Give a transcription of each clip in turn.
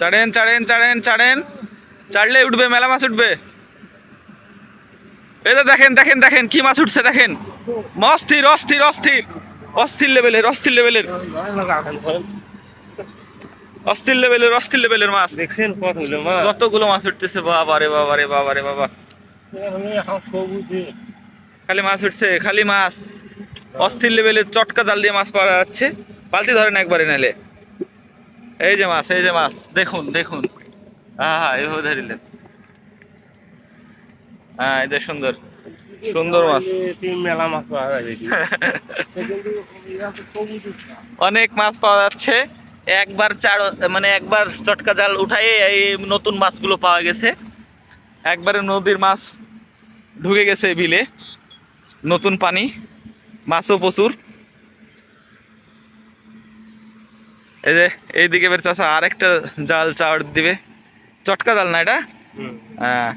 চাড়েন চাড়েন চাড়েন চাড়েন চাড়লে উঠবে মেলা মাছ উঠবে এই দেখেন দেখেন দেখেন কি মাছ উঠছে দেখেন অস্থির অস্থির অস্থির অস্থির লেভেলের অস্থির লেভেলের অস্থির লেভেলের অস্থির লেভেলের মাছ দেখছেন কতগুলো মাছ উঠতেছে বাবা রে বাবা রে বাবা রে বাবা। খালি মাছ উঠছে খালি মাছ। অস্থির লেভেলের চটকা জাল দিয়ে মাছ পাওয়া যাচ্ছে। পাল্টি ধরেন একবারে নালে। এই যে মাছ, এই যে মাছ, দেখুন দেখুন। হ্যাঁ এইভাবে ধরিলেন হ্যাঁ যে সুন্দর সুন্দর মাছ। মেলা মাছ পাওয়া যায় অনেক মাছ পাওয়া যাচ্ছে। একবার চার মানে একবার চটকা জাল উঠাই এই নতুন মাছগুলো পাওয়া গেছে। একবারে নদীর মাছ ঢুকে গেছে বিলে। নতুন পানি, মাছও প্রচুর। এই যে এইদিকে বের চাষা আরেকটা জাল চাওয়ার দিবে। চটকা জাল না এটা? হ্যাঁ।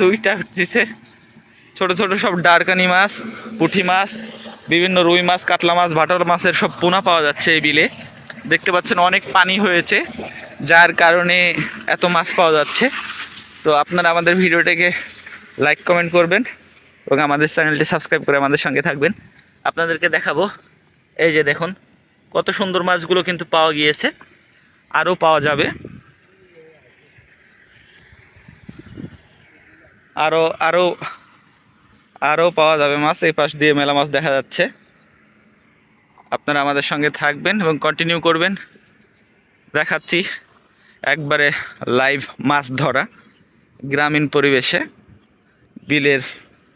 দুইটা দিছে। ছোট ছোট সব ডারকানি মাছ পুঁটি মাছ বিভিন্ন রুই মাছ কাতলা মাছ ভাটার মাছের সব পোনা পাওয়া যাচ্ছে এই বিলে। দেখতে পাচ্ছেন অনেক পানি হয়েছে যার কারণে এত মাছ পাওয়া যাচ্ছে। তো আপনারা আমাদের ভিডিওটাকে লাইক কমেন্ট করবেন এবং আমাদের চ্যানেলটি সাবস্ক্রাইব করে আমাদের সঙ্গে থাকবেন। আপনাদেরকে দেখাবো। এই যে দেখুন কত সুন্দর মাছগুলো কিন্তু পাওয়া গিয়েছে, আরও পাওয়া যাবে। আরও আরও আরও পাওয়া যাবে মাছ, এই পাশ দিয়ে মেলা মাছ দেখা যাচ্ছে। আপনারা আমাদের সঙ্গে থাকবেন এবং কন্টিনিউ করবেন। দেখাচ্ছি একবারে লাইভ মাছ ধরা গ্রামীণ পরিবেশে বিলের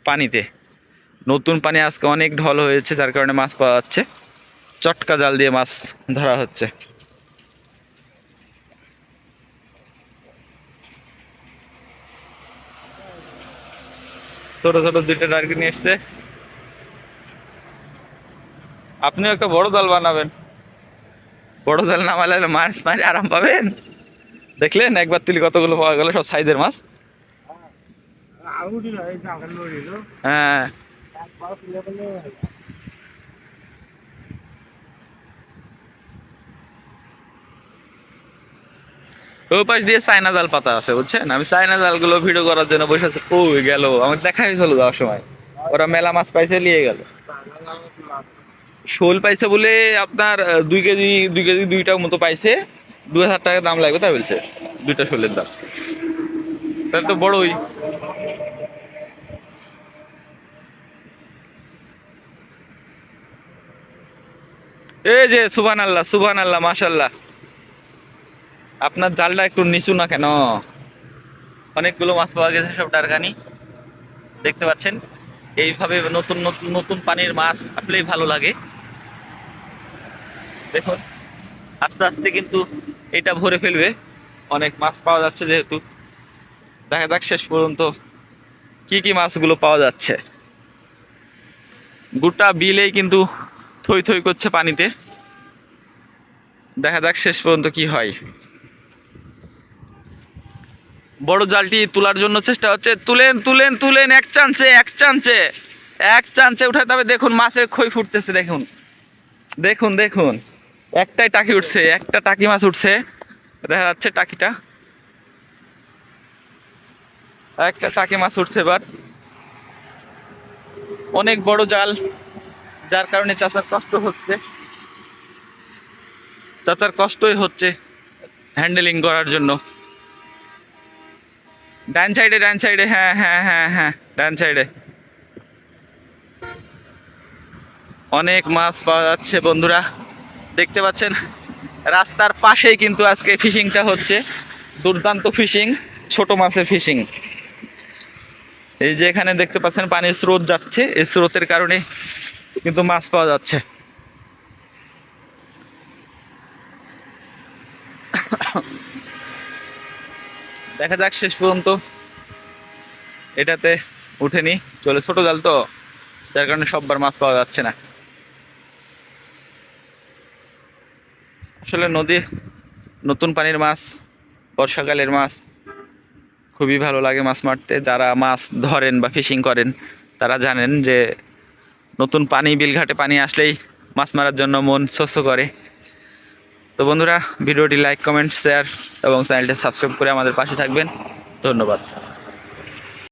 পানিতে। নতুন পানি আজকে অনেক ঢল হয়েছে, যার কারণে মাছ পাওয়া যাচ্ছে। চটকা জাল দিয়ে মাছ ধরা হচ্ছে। ছোট ছোট দুইটা টার্কি নিয়ে এসছে। আপনিও একটা বড় দল বানাবেন। বড় দল নামালে মাছ মারি আরাম পাবেন? দেখলেন একবার তুলি কতগুলো পাওয়া গেল সব সাইজের মাছ? হ্যাঁ। ওই পাশ দিয়ে পাতা আছে, বুঝছেন? আমি ভিডিও করার জন্য বসে আছে। কই গেল। আমাকে দেখা হয়েছিল যাওয়ার সময়। ওরা মেলা মাছ পাইছে, নিয়ে গেল। শোল পাইছে বলে আপনার দুই কেজি দুই কেজি দুইটা মতো পাইছে। দু হাজার টাকা দাম লাগবে, তাই বলছে। দুইটা শোলের দাম। তাহলে তো বড়ই। এই যে সুবান আল্লাহ সুবান আল্লাহ মাশাল্লাহ। আপনার জালটা একটু নিচু না কেন? অনেকগুলো মাছ পাওয়া গেছে সব টারকানি দেখতে পাচ্ছেন? এইভাবে নতুন নতুন নতুন পানির মাছ আসলেই ভালো লাগে। দেখুন, আস্তে আস্তে কিন্তু এটা ভরে ফেলবে। অনেক মাছ পাওয়া যাচ্ছে যেহেতু। দেখা যাক শেষ পর্যন্ত কি কি মাছগুলো পাওয়া যাচ্ছে। গোটা বিলেই কিন্তু থই থই করছে পানিতে। দেখা যাক শেষ পর্যন্ত কি হয়। বড় জালটি তোলার জন্য চেষ্টা হচ্ছে। তুলেন তুলেন তুলেন, এক চান্সে এক চান্সে এক চান্সে উঠাতে হবে দেখুন, মাছের খই ফুটতেছে, দেখুন। দেখুন দেখুন, একটাই টাকি উঠছে, একটা টাকি মাছ উঠছে। দেখা যাচ্ছে টাকিটা। একটা টাকি মাছ উঠছে এবার। অনেক বড় জাল, যার কারণে চাচার কষ্ট হচ্ছে। চাচার কষ্টই হচ্ছে হ্যান্ডেলিং করার জন্য। ডান সাইডে ডান সাইডে হ্যাঁ হ্যাঁ হ্যাঁ হ্যাঁ ডান সাইডে। অনেক মাছ পাওয়া যাচ্ছে বন্ধুরা, দেখতে পাচ্ছেন? রাস্তার পাশেই কিন্তু আজকে ফিশিংটা হচ্ছে, দুর্দান্ত ফিশিং, ছোট মাছের ফিশিং। এই যে এখানে দেখতে পাচ্ছেন পানির স্রোত যাচ্ছে, এই স্রোতের কারণে কিন্তু মাছ পাওয়া যাচ্ছে। দেখা যাক শেষ পর্যন্ত। এটাতে উঠেনি চলে ছোট জাল তো, যার কারণে সববার মাছ পাওয়া যাচ্ছে না। আসলে নদী, নতুন পানির মাছ, বর্ষাকালের মাছ, খুবই ভালো লাগে মাছ মারতে। যারা মাছ ধরেন বা ফিশিং করেন, তারা জানেন যে নতুন পানি, বিলঘাটে পানি আসলেই মাছ মারার জন্য মন শস্য করে। তো বন্ধুরা ভিডিওটি লাইক কমেন্ট শেয়ার এবং চ্যানেলটি সাবস্ক্রাইব করে আমাদের পাশে থাকবেন। ধন্যবাদ।